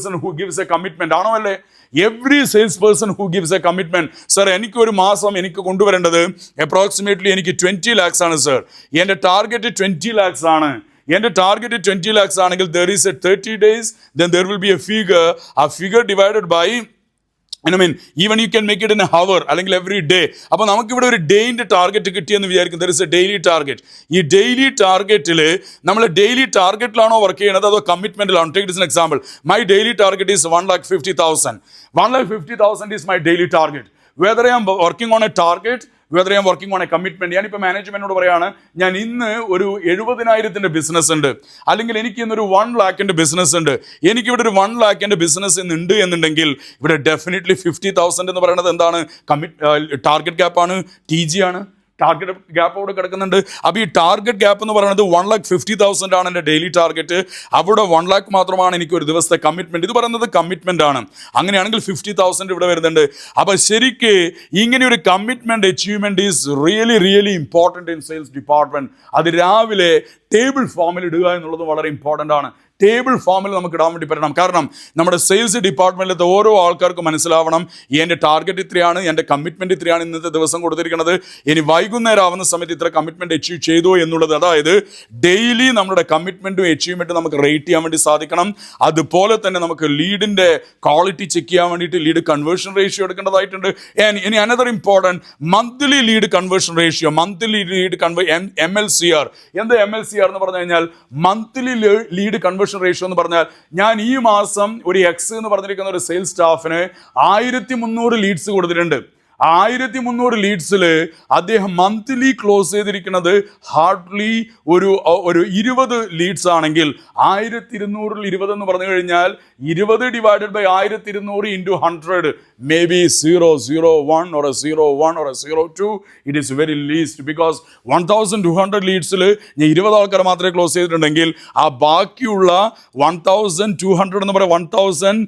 person who gives a commitment ആണോ അല്ലേ? Every sales person who gives a commitment sir എനിക്ക് ഒരു മാസം എനിക്ക് കൊണ്ടുവരേണ്ടത് അപ്രോക്സിമേറ്റ്ലി എനിക്ക് ട്വന്റി ലാക്സ് ആണ് സർ എന്റെ ടാർഗറ്റ് ട്വന്റി ലാക്സ് ആണ്. എന്റെ ടാർഗറ്റ് ട്വന്റി ലാക്സ് ആണെങ്കിൽ there is a thirty days then there will be a figure ആ figure divided by I mean even you can make it in hour അല്ലെങ്കിൽ എവറി ഡേ അപ്പോൾ നമുക്കിവിടെ ഒരു ഡേയിന്റെ ടാർഗറ്റ് കിട്ടിയെന്ന് വിചാരിക്കും. There is a daily target ഈ daily ടാർഗറ്റിൽ നമ്മൾ ഡെയിലി ടാർഗറ്റിലാണോ വർക്ക് ചെയ്യണത് അതോ കമ്മിറ്റ്മെന്റിലാണോ take is example my daily target is one lakh fifty thousand one lakh fifty thousand is my daily target whether I am working on a target whether ഞാൻ working on a commitment ഞാനിപ്പോൾ മാനേജ്മെന്റിനോട് പറയാണ് ഞാൻ ഇന്ന് ഒരു എഴുപതിനായിരത്തിന്റെ business ഉണ്ട്. അല്ലെങ്കിൽ എനിക്ക് ഇന്നൊരു വൺ ലാക്കിന്റെ ബിസിനസ് ഉണ്ട്. എനിക്കിവിടെ ഒരു വൺ ലാക്കിന്റെ ബിസിനസ് ഉണ്ട് എന്നുണ്ടെങ്കിൽ ഇവിടെ ഡെഫിനറ്റ്ലി ഫിഫ്റ്റി തൗസൻഡ് എന്ന് പറയുന്നത് എന്താണ്? കമ്മിറ്റ് ടാർഗറ്റ് ക്യാപ്പാണ് ടി ജി ആണ്. ടാർഗറ്റ് ഗ്യാപ്പ് അവിടെ കിടക്കുന്നുണ്ട്. അപ്പോൾ ഈ ടാർഗറ്റ് ഗ്യാപ്പ് എന്ന് പറയുന്നത് വൺ ലാക്ക് ഫിഫ്റ്റി തൗസൻഡ് ആണ് എന്റെ ഡെയിലി ടാർഗറ്റ് അവിടെ വൺ ലാക്ക് മാത്രമാണ് എനിക്ക് ഒരു ദിവസത്തെ കമ്മിറ്റ്മെന്റ് ഇത് പറയുന്നത് കമ്മിറ്റ്മെന്റ് ആണ്. അങ്ങനെയാണെങ്കിൽ ഫിഫ്റ്റി തൗസൻഡ് ഇവിടെ വരുന്നുണ്ട്. അപ്പോൾ ശരിക്ക് ഇങ്ങനെ ഒരു commitment achievement is really really important in sales department അത് രാവിലെ ടേബിൾ ഫോമിൽ ഇടുക എന്നുള്ളത് വളരെ ഇമ്പോർട്ടന്റ് ആണ്. ടേബിൾ ഫോമിൽ നമുക്ക് ഇടാൻ വേണ്ടി പറ്റണം. കാരണം നമ്മുടെ സെയിൽസ് ഡിപ്പാർട്ട്മെന്റിലത്തെ ഓരോ ആൾക്കാർക്കും മനസ്സിലാവണം എന്റെ ടാർഗറ്റ് ഇത്രയാണ് എന്റെ കമ്മിറ്റ്മെന്റ് ഇത്രയാണ് ഇന്നത്തെ ദിവസം കൊടുത്തിരിക്കുന്നത്. ഇനി വൈകുന്നേരം ആവുന്ന സമയത്ത് ഇത്ര കമ്മിറ്റ്മെന്റ് അച്ചീവ് ചെയ്തു എന്നുള്ളത് അതായത് ഡെയിലി നമ്മുടെ കമ്മിറ്റ്മെന്റും അച്ചീവ്മെന്റും നമുക്ക് റേറ്റ് ചെയ്യാൻ വേണ്ടി സാധിക്കണം. അതുപോലെ തന്നെ നമുക്ക് ലീഡിന്റെ ക്വാളിറ്റി ചെക്ക് ചെയ്യാൻ വേണ്ടിയിട്ട് ലീഡ് കൺവേർഷൻ റേഷ്യോ എടുക്കേണ്ടതായിട്ടുണ്ട്. ഇനി another important monthly lead conversion ratio monthly lead convey M L C R എന്ത് എം എൽ സി ആർ എന്ന് പറഞ്ഞു കഴിഞ്ഞാൽ മന്ത്ലി ലീഡ് കൺവേർഷൻ റേഷ്യോ എന്ന് പറഞ്ഞാൽ ഞാൻ ഈ മാസം ഒരു എക്സ് എന്ന് പറഞ്ഞിരിക്കുന്ന ഒരു സെയിൽസ് സ്റ്റാഫിന് ആയിരത്തി മുന്നൂറ് ലീഡ്സ് കൊടുത്തിട്ടുണ്ട്. ആയിരത്തി മുന്നൂറ് ലീഡ്സിൽ അദ്ദേഹം മന്ത്ലി ക്ലോസ് ചെയ്തിരിക്കുന്നത് ഹാർഡ്ലി ഒരു ഒരു ഇരുപത് ലീഡ്സ് ആണെങ്കിൽ ആയിരത്തി ഇരുന്നൂറിൽ ഇരുപത് എന്ന് പറഞ്ഞു കഴിഞ്ഞാൽ ഇരുപത് ഡിവൈഡഡ് ബൈ ആയിരത്തി ഇരുന്നൂറ് into hundred may be zero zero one or a zero one or a zero two it is very least because one thousand two hundred ലീഡ്സിൽ ഞാൻ ഇരുപത് ആൾക്കാർ മാത്രമേ ക്ലോസ് ചെയ്തിട്ടുണ്ടെങ്കിൽ ആ ബാക്കിയുള്ള വൺ തൗസൻഡ് ടു ഹൺഡ്രഡ് എന്ന് പറയാം വൺ തൗസൻഡ്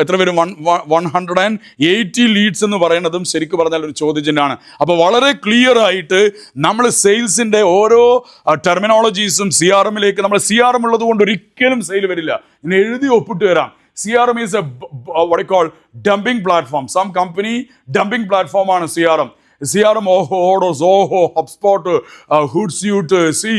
എത്ര പേര് one one hundred and eighty leads എന്ന് പറയുന്നതും ശരിക്കും പറഞ്ഞാൽ ഒരു ചോദ്യചിഹ്നമാണ്. അപ്പോൾ വളരെ ക്ലിയർ ആയിട്ട് നമ്മൾ സെയിൽസിന്റെ ഓരോ ടെർമിനോളജീസും സി ആർ എമ്മിലേക്ക് നമ്മൾ സി ആർ എം ഉള്ളത് കൊണ്ട് ഒരിക്കലും സെയിൽ വരില്ല. ഇനി എഴുതി ഒപ്പിട്ട് വരാം C R M is a call dumping platform some company dumping പ്ലാറ്റ്ഫോമാണ് C R M C R M ഓഹോ ഓടോ സോഹോ ഹബ്സ്പോട്ട് ഹുഡ്സ്യൂട്ട് സി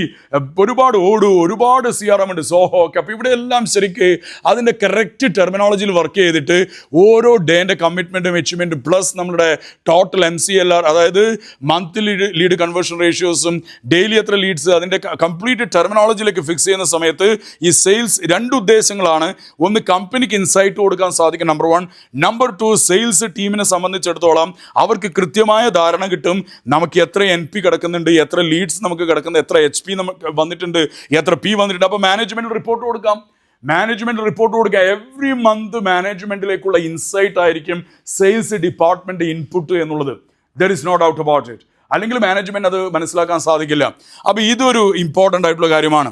ഒരുപാട് ഓടു ഒരുപാട് സി ആർ എം ഉണ്ട് സോഹോ ഒക്കെ. അപ്പോൾ ഇവിടെ എല്ലാം ശരിക്ക് അതിന്റെ കറക്റ്റ് ടെർമിനോളജിയിൽ വർക്ക് ചെയ്തിട്ട് ഓരോ ഡേന്റെ കമ്മിറ്റ്മെന്റും അച്ചീവ്മെന്റും പ്ലസ് നമ്മുടെ total M C L R അതായത് മന്ത്ലി ലീഡ് കൺവേർഷൻ റേഷ്യോസും ഡെയിലി എത്ര ലീഡ്സ് അതിന്റെ കംപ്ലീറ്റ് ടെർമിനോളജിയിലേക്ക് ഫിക്സ് ചെയ്യുന്ന സമയത്ത് ഈ സെയിൽസ് രണ്ട് ഉദ്ദേശങ്ങളാണ്. ഒന്ന് കമ്പനിക്ക് ഇൻസൈറ്റ് കൊടുക്കാൻ സാധിക്കും number one number two sales ടീമിനെ സംബന്ധിച്ചിടത്തോളം അവർക്ക് കൃത്യമായ ധാരണ കിട്ടും. നമുക്ക് എത്ര എൻ പി കിടക്കുന്നുണ്ട് എത്ര ലീഡ്സ് നമുക്ക് കിടക്കുന്നത് എത്ര എച്ച് പി നമുക്ക് വന്നിട്ടുണ്ട് എത്ര പി വന്നിട്ടുണ്ട്. അപ്പോൾ മാനേജ്മെന്റ് റിപ്പോർട്ട് കൊടുക്കാം. മാനേജ്മെന്റ് റിപ്പോർട്ട് കൊടുക്കുക. എവറി മന്ത് മാനേജ്മെന്റിലേക്കുള്ള ഇൻസൈറ്റ് ആയിരിക്കും സെയിൽസ് ഡിപ്പാർട്ട്മെന്റ് ഇൻപുട്ട് എന്നുള്ളത്. There is no doubt about it അല്ലെങ്കിൽ മാനേജ്മെന്റ് അത് മനസ്സിലാക്കാൻ സാധിക്കില്ല. അപ്പോൾ ഇതൊരു ഇമ്പോർട്ടന്റ് ആയിട്ടുള്ള കാര്യമാണ്.